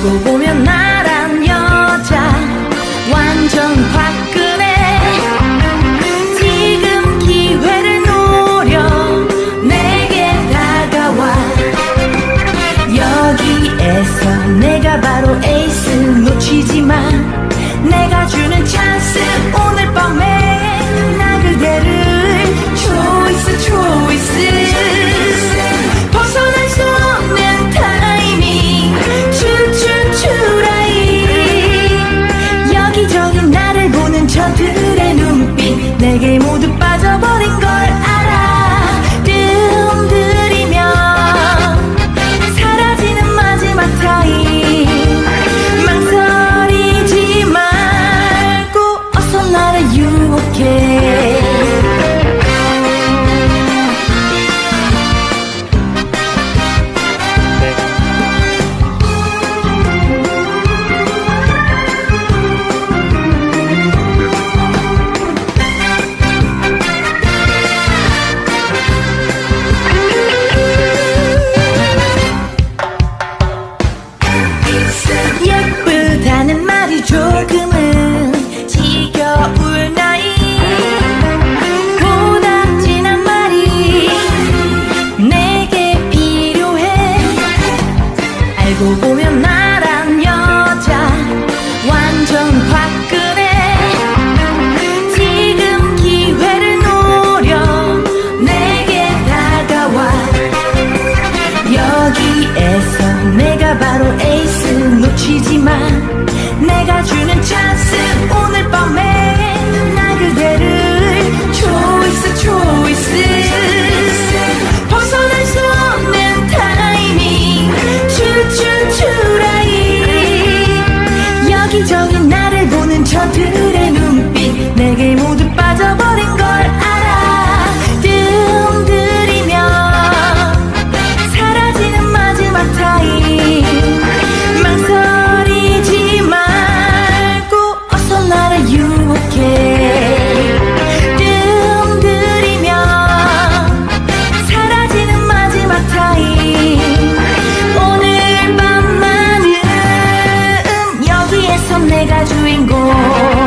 알고 보면 나란 여자. 완전 화끈해. 지금 기회를 노려 내게 다가와. 여기에서 내가 바로 에이스 놓치지만 내가 주는 찬스. 내 모든 조금은 지겨울 나이. 고닥진 한 말이 내게 필요해. 알고 보면 나 i champion. 내가 주인공.